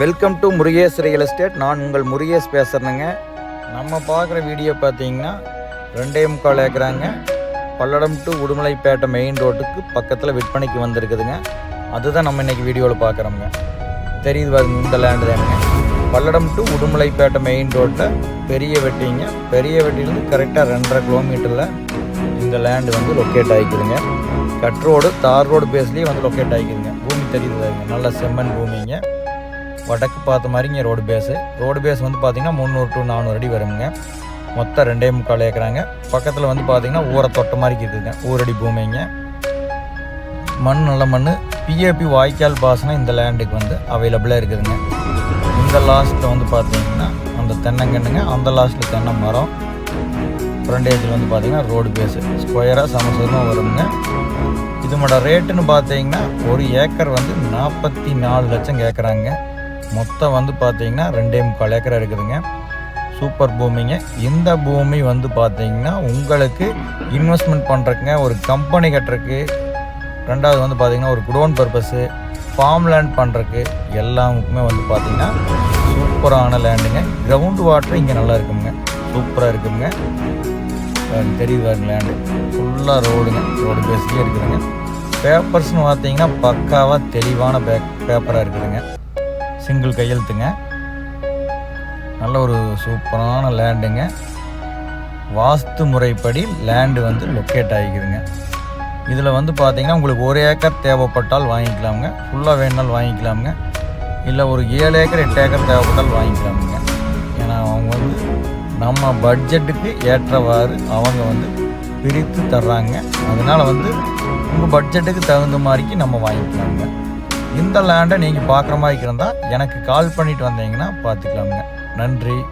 Welcome to Murugesh real estate நான் உங்கள் முருகேஷ் பேசுகிறேங்க நம்ம பார்க்குற வீடியோ பார்த்தீங்கன்னா ரெண்டே முக்கால் ஏக்கராங்க. பல்லடம் டு உடுமலைப்பேட்டை மெயின் ரோட்டுக்கு பக்கத்தில் விற்பனைக்கு வந்திருக்குதுங்க. அதுதான் நம்ம இன்னைக்கு வீடியோவில் பார்க்குறோங்க தெரியுது பாருங்க இந்த லேண்டு தானுங்க. பல்லடம் டு உடுமலைப்பேட்டை மெயின் ரோட்டில் பெரிய வெட்டிங்க. பெரிய வெட்டிலேருந்து கரெக்டாக ரெண்டரை கிலோமீட்டரில் இந்த லேண்டு வந்து லொக்கேட் ஆகிக்குதுங்க. கட் ரோடு தார் ரோடு பேஸ்லேயே வந்து லொக்கேட் ஆகிக்குதுங்க. பூமி தெரியுது பாருங்க நல்ல செம்மண் பூமிங்க. வடக்கு பார்த்த மாதிரிங்க ரோடு பேஸு ரோடு பேஸ் வந்து பார்த்தீங்கன்னா முந்நூறு டு நானூறு அடி வருங்க மொத்தம் ரெண்டே முக்கால் ஏக்கராங்க. பக்கத்தில் வந்து பார்த்திங்கன்னா ஊரை தொட்ட மாதிரி இருக்குதுங்க. ஊரடி பூமிங்க. மண் நல்ல மண். பிஏபி வாய்க்கால் பாசனம் இந்த லேண்டுக்கு வந்து அவைலபிளாக இருக்குதுங்க. இந்த லாஸ்ட்டில் வந்து பார்த்திங்கன்னா அந்த தென்னங்கன்றுங்க அந்த லாஸ்ட்டில் தென்னை மரம். ஃப்ரண்டேஜில் வந்து பார்த்திங்கன்னா ரோடு பேஸு ஸ்கொயராக சமசரமாக வருங்க இதனோட ரேட்டுன்னு பார்த்தீங்கன்னா ஒரு ஏக்கர் வந்து நாற்பத்தி நாலு லட்சம் கேட்குறாங்க மொத்தம் வந்து பார்த்தீங்கன்னா ரெண்டே முக்கால் ஏக்கர் இருக்குதுங்க. சூப்பர் பூமிங்க. இந்த பூமி வந்து பார்த்தீங்கன்னா உங்களுக்கு இன்வெஸ்ட்மெண்ட் பண்ணுறதுங்க ஒரு கம்பெனி கட்டுறதுக்கு ரெண்டாவது வந்து பார்த்தீங்கன்னா ஒரு குடோன் பர்பஸு ஃபார்ம் லேண்ட் பண்ணுறதுக்கு எல்லாமுக்குமே வந்து பார்த்தீங்கன்னா சூப்பரான லேண்டுங்க. கிரவுண்ட் வாட்டர் இங்கே நல்லா இருக்குங்க. சூப்பராக இருக்குங்க. பாருங்க, தெரியுது பாருங்க லேண்டு. ஃபுல்லாக ரோடுங்க. ரோடு பேஸ்லேயே இருக்குதுங்க. பேப்பர்ஸ்னு பார்த்தீங்கன்னா பக்காவாக தெளிவான பே பேப்பராக இருக்குதுங்க. சிங்கிள் கையெழுத்துங்க. நல்ல ஒரு சூப்பரான லேண்டுங்க. வாஸ்து முறைப்படி லேண்டு வந்து லொக்கேட் ஆகிக்குதுங்க. இதில் வந்து பார்த்தீங்கன்னா உங்களுக்கு ஒரு ஏக்கர் தேவைப்பட்டால் வாங்கிக்கலாமுங்க. ஃபுல்லாக வேணுனாலும் வாங்கிக்கலாமுங்க. இல்லை ஒரு ஏழு ஏக்கர் எட்டு ஏக்கர் தேவைப்பட்டால் வாங்கிக்கலாமுங்க. ஏன்னா அவங்க வந்து நம்ம பட்ஜெட்டுக்கு ஏற்றவாறு அவங்க வந்து பிரித்து தர்றாங்க. அதனால் வந்து உங்கள் பட்ஜெட்டுக்கு தகுந்த மாதிரிக்கு நம்ம வாங்கிக்கலாமுங்க. இந்த லேண்டை நீங்கள் பார்க்குற மாதிரி இருந்தால் எனக்கு கால் பண்ணிட்டு வந்தீங்கன்னா பார்த்துக்கலாமுங்க. நன்றி.